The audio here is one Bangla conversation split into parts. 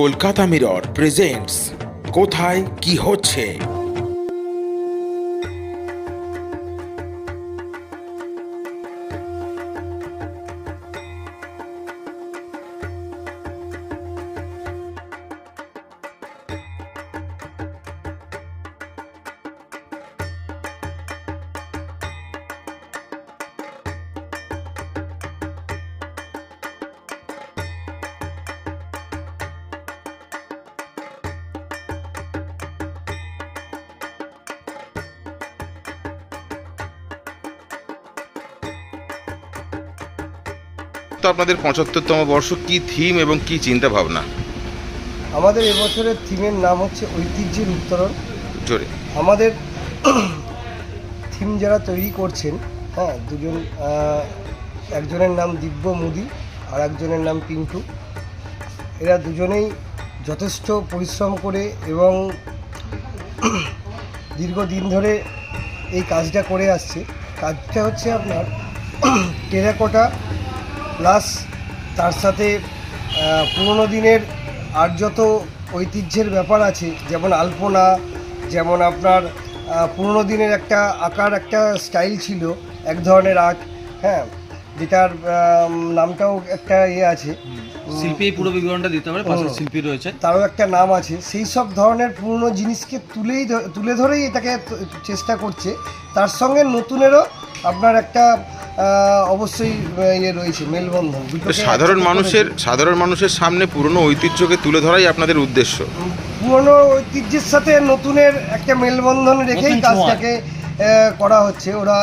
কলকাতা মিরর প্রেজেন্টস কোথায় কি হচ্ছে? তো আপনাদের পঁচাত্তরতম বর্ষ কি থিম এবং কি চিন্তা ভাবনা আমাদের এবছরের থিমের নাম হচ্ছে ঐতিহ্যের উত্তরণ। জোরে। আমাদের থিম যারা তৈরি করছেন হ্যাঁ দুজন একজনের নাম দিব্য মুদি আর একজনের নাম পিন্টু। এরা দুজনেই যথেষ্ট পরিশ্রম করে এবং দীর্ঘদিন ধরে এই কাজটা করে আসছে। কাজটা হচ্ছে আপনার টেরাকোটা প্লাস তার সাথে পুরোনো দিনের আর যত ঐতিহ্যের ব্যাপার আছে যেমন আলপনা যেমন আপনার পুরোনো দিনের একটা আঁকার একটা স্টাইল ছিল এক ধরনের আর্ট হ্যাঁ যেটার নামটাও একটা ইয়ে আছে। শিল্পী পুরো বিবরণটা দিতে পারে পাশে শিল্পী রয়েছে। তারও একটা নাম আছে। সেই সব ধরনের পুরনো জিনিসকে তুলেই তুলে ধরেই এটাকে চেষ্টা করছে। তার সঙ্গে নতুনেরও আপনার একটা অবশ্যই ইয়ে রয়েছে মেলবন্ধন। সাধারণ মানুষের সাধারণ মানুষের সামনে পুরনো ঐতিহ্যকে তুলে ধরাই আপনাদের উদ্দেশ্য। পুরনো ঐতিহ্যের সাথে নতুনের একটা মেলবন্ধন রেখেই কাজটাকে করা হচ্ছে। ওরা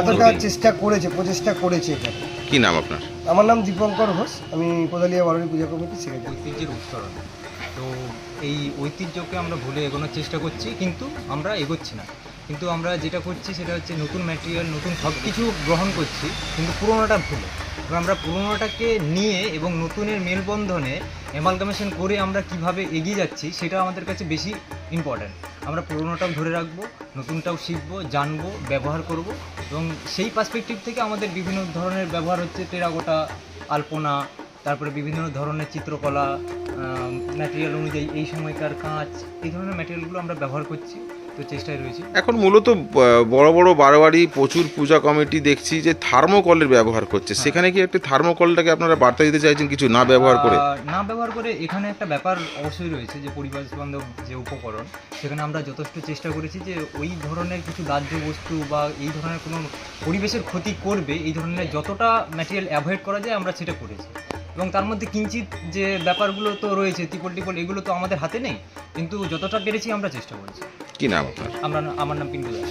এতটা চেষ্টা করেছে প্রচেষ্টা করেছে এটা। কি নাম আপনার? আমার নাম দীপঙ্কর ঘোষ। আমি কোদালিয়া বারোই পূজা কমিটি সেক্রেটারি ঐতিহ্যের উত্তরণ। তো এই ঐতিহ্যকে আমরা ভুলে এগোনোর চেষ্টা করছি কিন্তু আমরা এগোচ্ছি না। কিন্তু আমরা যেটা করছি সেটা হচ্ছে নতুন ম্যাটেরিয়াল নতুন সব কিছু গ্রহণ করছি, কিন্তু পুরোনোটা ভুলে। আমরা পুরোনোটাকে নিয়ে এবং নতুনের মেলবন্ধনে অ্যামালগামেশন করে আমরা কীভাবে এগিয়ে যাচ্ছি, সেটা আমাদের কাছে বেশি ইম্পর্ট্যান্ট আমরা পুরোনোটাও ধরে রাখব, নতুনটাও শিখব, জানব, ব্যবহার করব, এবং সেই পার্সপেক্টিভ থেকে আমাদের বিভিন্ন ধরনের ব্যবহার হচ্ছে টেরাকোটা আলপনা, তারপরে বিভিন্ন ধরনের চিত্রকলা ম্যাটেরিয়াল অনুযায়ী এই সময়কার কাঁচ, এই ধরনের ম্যাটেরিয়ালগুলো আমরা ব্যবহার করছি। তো চেষ্টায় রয়েছি। এখন মূলত বড় বড় বারোয়ারি প্রচুর পূজা কমিটি দেখছি যে থার্মোকলের ব্যবহার করছে। সেখানে কি একটা থার্মোকলটাকে আপনারা বার্তা দিতে চাইছেন কিছু না ব্যবহার করে? না ব্যবহার করে এখানে একটা ব্যাপার অবশ্যই রয়েছে যে পরিবেশ বান্ধব যে উপকরণ সেখানে আমরা যথেষ্ট চেষ্টা করেছি যে ওই ধরনের কিছু দাহ্য বস্তু বা এই ধরনের কোনো পরিবেশের ক্ষতি করবে এই ধরনের যতটা ম্যাটেরিয়াল অ্যাভয়েড করা যায় আমরা সেটা করেছি। এবং তার মধ্যে কিঞ্চিত যে ব্যাপারগুলো তো রয়েছে টিপল টিপল এগুলো তো আমাদের হাতে নেই কিন্তু যতটা পেরেছি আমরা চেষ্টা করেছি। কি নাম আপনার? আমরা আমার নাম পিন্টু দাস।